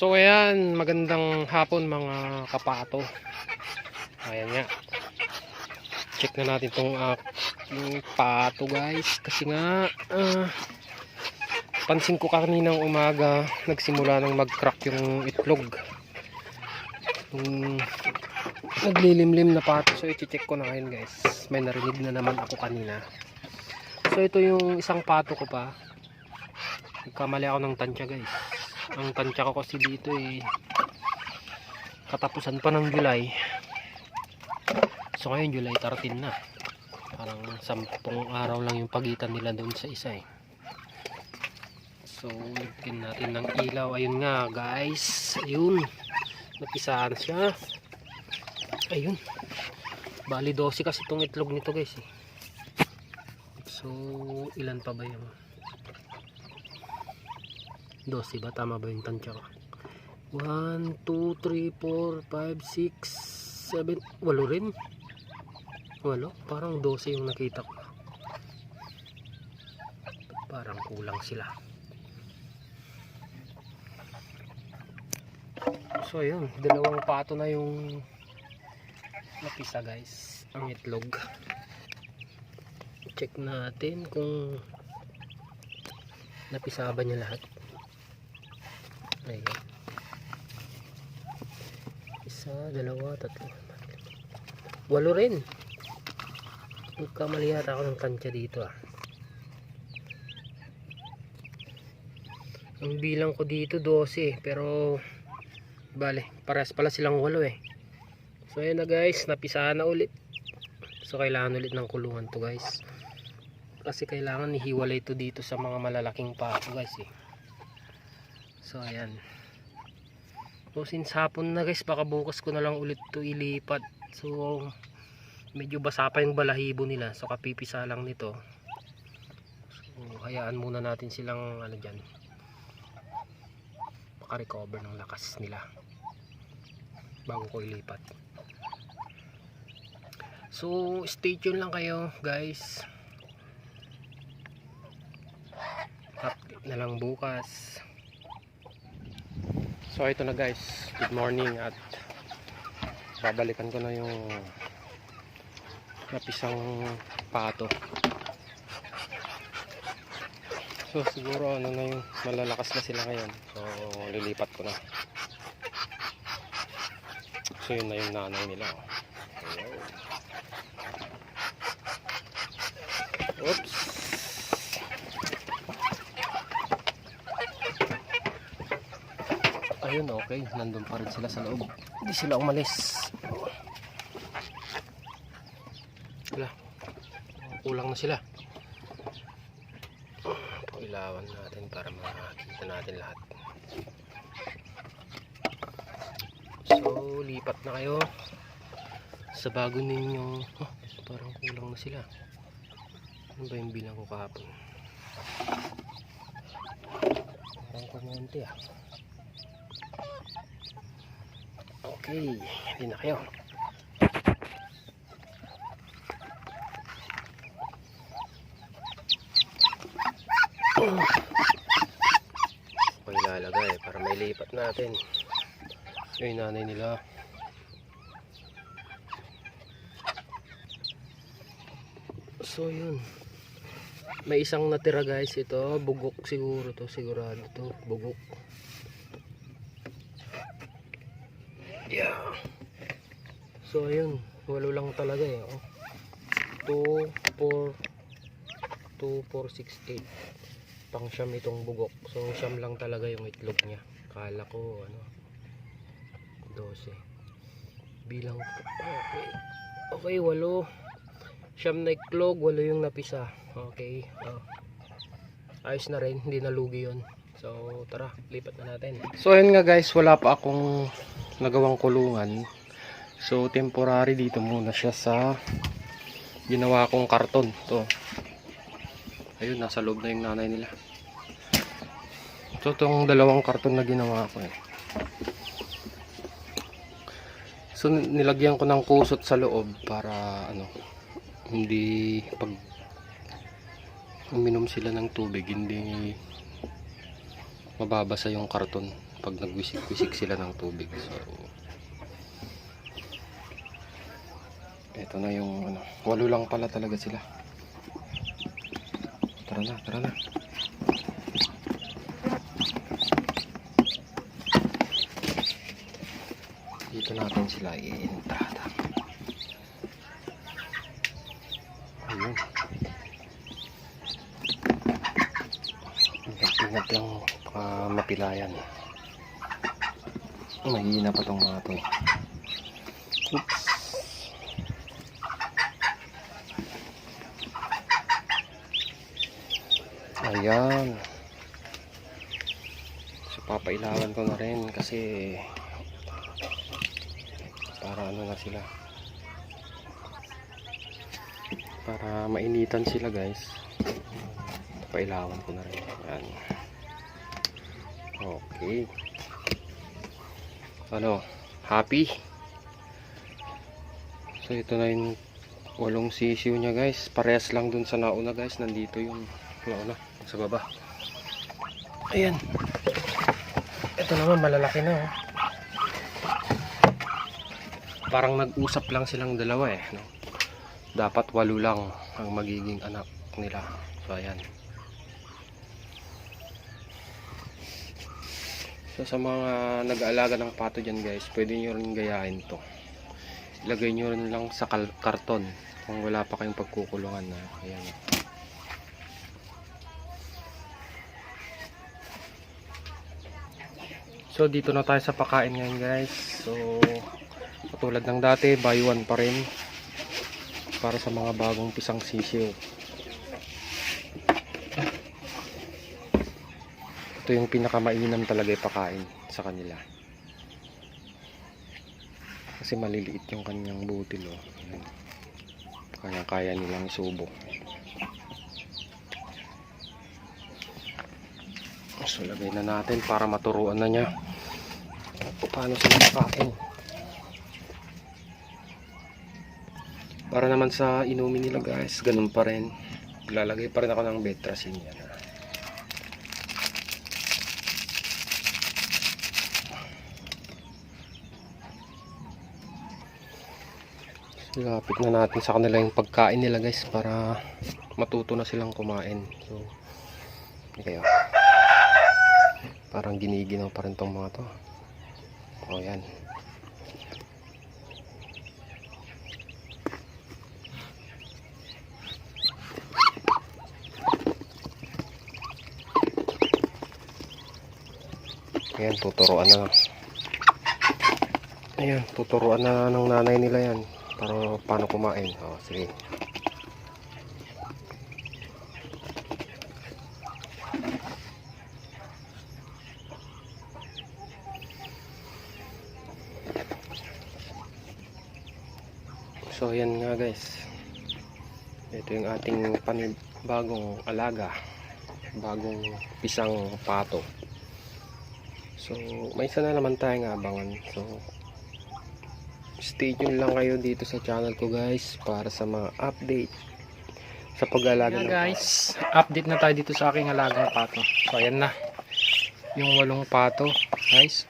So ayan, magandang hapon mga kapato. Ayan nga. Check na natin tong aking pato guys. Kasi nga, ah, pansin ko kaninang umaga, nagsimula nang mag-crack yung itlog. Yung naglilimlim na pato. So i-check ko na ngayon guys. May narinig na naman ako kanina. So ito yung isang pato ko pa. Nagkamali ako ng tansya guys. Ang tansya ko kasi dito eh katapusan pa ng July. So ngayon July 13 na. Parang sampung araw lang yung pagitan nila doon sa isa eh. So lagyan natin ng ilaw. Ayun nga guys. Ayun. Napisahan siya. Ayun. Bali 12 kasi itong itlog nito guys eh. So ilan pa ba yung 12 ba? Tama ba yung tansya ko? 1, 2, 3, 4, 5, 6, 7, 8 rin? Walo? Parang 12 yung nakita ko. Parang kulang sila. So ayun, dalawang pato na yung napisa guys. Ang itlog. Check natin kung napisa ba niya lahat. Ayan. Isa, dalawa, tatlo. Walo rin. Nagkamali yata ako ng tansya dito ah. Ang bilang ko dito 12 pero bale, pares pala silang walo eh. So ayan na guys, napisahan na ulit. So kailangan ulit ng kulungan to guys. Kasi kailangan ihiwalay to dito sa mga malalaking pato guys eh. So ayan. So since hapon na guys, baka bukas ko na lang ulit to ilipat. So medyo basa pa yung balahibo nila. So kapipisa lang nito. So hayaan muna natin silang ano dyan. Makarecover ng lakas nila. Bago ko ilipat. So stay tuned lang kayo guys. Update na lang bukas. So ito na guys, good morning at babalikan ko na yung napisang pato. So siguro ano na yung malalakas na sila ngayon. So lilipat ko na. So yun na yung nanay nila. Oops. Ayun, okay. Nandun pa rin sila sa loob. Hindi sila umalis. Wala. Kulang na sila. Pailawan natin para makakita natin lahat. So, lipat na kayo sa bago ninyong... Oh, parang kulang na sila. Ano ba yung bilang ko kahapon? Parang kumunti ah. Okay, hindi na kayo. Okay, lalagay para may lipat natin. Yung nanay nila. So, yun. May isang natira guys ito. Bugok siguro to. Sigurado to. Bugok. Yeah. So ayun, walo lang talaga eh. Oh. 2 4 2 4 6 8. Pang siyam itong bugok. So siyam lang talaga yung itlog niya. Kala ko ano 12. Bilang okay. Okay, walo. Siyam na itlog, walo yung napisa. Okay. Oh. Ayos na rin, hindi nalugi 'yon. So tara, lipat na natin. So ayun nga guys, wala pa akong nagawang kulungan. So temporary dito muna siya sa ginawa kong karton. To. Ayun, nasa loob na yung nanay nila. So itong dalawang karton na ginawa ko eh. So nilagyan ko ng kusot sa loob para ano hindi pag uminom sila ng tubig hindi mababasa yung karton pag nagwisik-wisik sila ng tubig. So, ito na yung ano, walo lang pala talaga sila. Tara na, tara na. Dito natin sila i-entrada. Ayun. Ingat-ingat lang baka mapilayan. Mahina pa tong mga to. Oops. Ayan. So papailawan ko na rin kasi para ano na sila. Para mainitan sila guys. Papailawan ko na rin. Ayan. Okay. Ano? Happy? So ito na yung walong sisiw niya guys. Parehas lang dun sa nauna guys. Nandito yung nauna sa baba. Ayan. Ito naman malalaki na. Oh. Parang nag-usap lang silang dalawa eh. No? Dapat walo lang ang magiging anak nila. So ayan. So sa mga nag-aalaga ng pato dyan guys, pwede nyo rin gayahin to. Ilagay nyo rin lang sa karton kung wala pa kayong pagkukulungan na. Ayan. So dito na tayo sa pakain ngayon guys. So katulad ng dati, buy one pa rin para sa mga bagong pisang sisiw. Ito yung pinakamainam talaga ipakain sa kanila. Kasi maliliit yung kanyang butil oh. Kaya kaya nilang isubo. So lagay na natin para maturuan na niya paano sila makain. Para naman sa inumin nila guys, ganun pa rin. Lalagay pa rin ako ng betrasin yan. Ah. Lapit na natin sa kanila yung pagkain nila guys para matuto na silang kumain. So, kayo. Parang giniginaw pa rin tong mga to. O yan. Ayan, tuturuan na. Ayan, tuturuan na ng nanay nila yan. Para paano kumain. O, sige. So, ayan nga guys. Ito yung ating panibagong alaga. Bagong pisang pato. So, may isa na naman tayong abangan. So, stay tuned lang kayo dito sa channel ko guys para sa mga update sa pag-alaga Yeah, ng guys, update na tayo dito sa aking alagang pato. So ayan na. Yung walong pato, guys.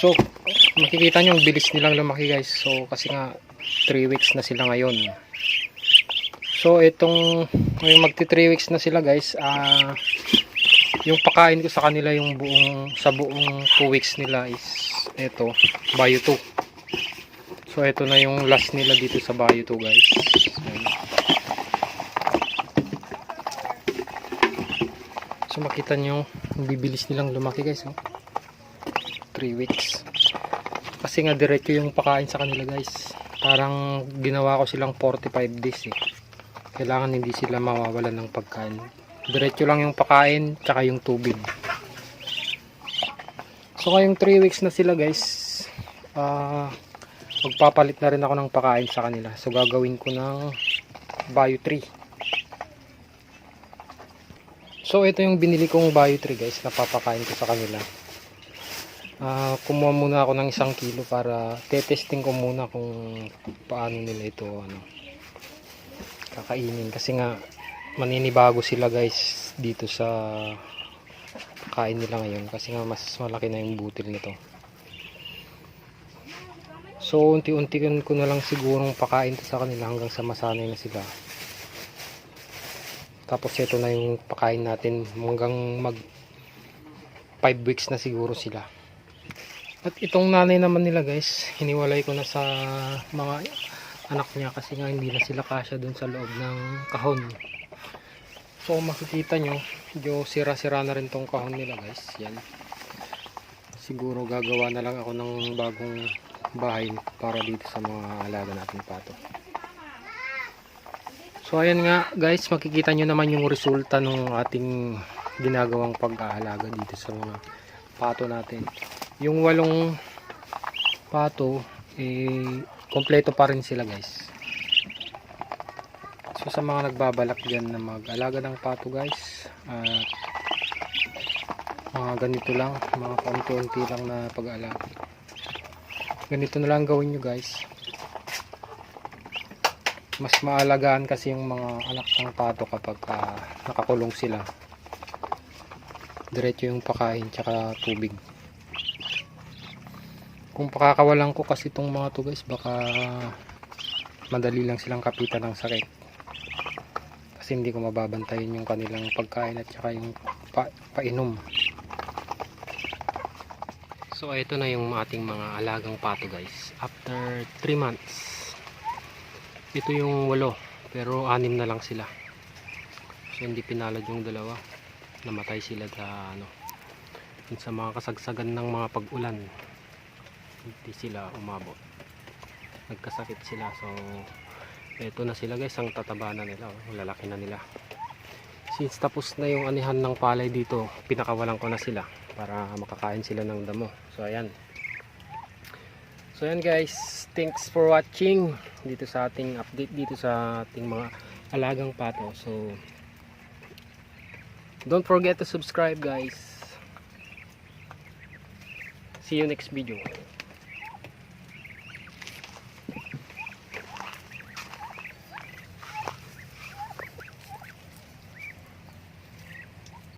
So, makikita nyo ang bilis nilang lumaki guys. So kasi nga 3 weeks na sila ngayon. So itong yung magti 3 weeks na sila guys, ah yung pakain ko sa kanila yung buong sa buong 2 weeks nila is ito, Bayo 2. So ito na yung last nila dito sa Bayo 2 guys. So makita nyo, ang bibilis nilang lumaki guys. Oh. 3 weeks. Kasi nga diretso yung pakain sa kanila guys. Parang ginawa ko silang 45 days eh. Kailangan hindi sila mawawalan ng pagkain. Diretso lang yung pakain, tsaka yung tubig. So ngayong 3 weeks na sila guys. Ah... magpapalit na rin ako ng pakain sa kanila. So gagawin ko ng Bio 3. So ito yung binili kong Bio 3 guys, napapakain ko sa kanila. Ah, kumuha muna ako ng isang kilo para tetesting ko muna kung paano nila ito ano kakainin kasi nga maninibago sila guys dito sa kain nila ngayon kasi nga mas malaki na yung butil nito. So unti-unti ko na lang sigurong pakain to sa kanila hanggang sa masanay na sila. Tapos ito na yung pakain natin. Hanggang mag 5 weeks na siguro sila. At itong nanay naman nila guys hiniwalay ko na sa mga anak niya kasi nga hindi na sila kasya dun sa loob ng kahon so makikita nyo medyo sira-sira na rin tong kahon nila guys. Yan. Siguro gagawa na lang ako ng bagong bahay para dito sa mga alaga natin pato. So ayan nga guys. Makikita nyo naman yung resulta ng ating ginagawang pag-aalaga dito sa mga pato natin. Yung walong pato eh kompleto pa rin sila guys so sa mga nagbabalak dyan na mag-alaga ng pato guys. At mga ganito lang mga paunti-unti lang na pag-aalaga ganito na lang gawin nyo guys. Mas maalagaan kasi yung mga anak ng pato kapag ah, nakakulong sila. Diretso yung pakain tsaka tubig. Kung pakakawalan ko kasi itong mga to guys baka madali lang silang kapitan ng sakit kasi hindi ko mababantayin yung kanilang pagkain at saka yung pa painom. So ito na yung ating mga alagang pato guys. After 3 months ito yung walo pero anim na lang sila. So hindi pinalad yung dalawa. Namatay sila sa ano sa mga kasagsagan ng mga pag-ulan. Hindi sila umabot. Nagkasakit sila so eto na sila guys. Ang tataba na nila oh. lalaki na nila. Since tapos na yung anihan ng palay dito pinakawalan ko na sila para makakain sila ng damo. So ayan. So ayan guys. Thanks for watching dito sa ating update dito sa ating mga alagang pato. So don't forget to subscribe guys. See you next video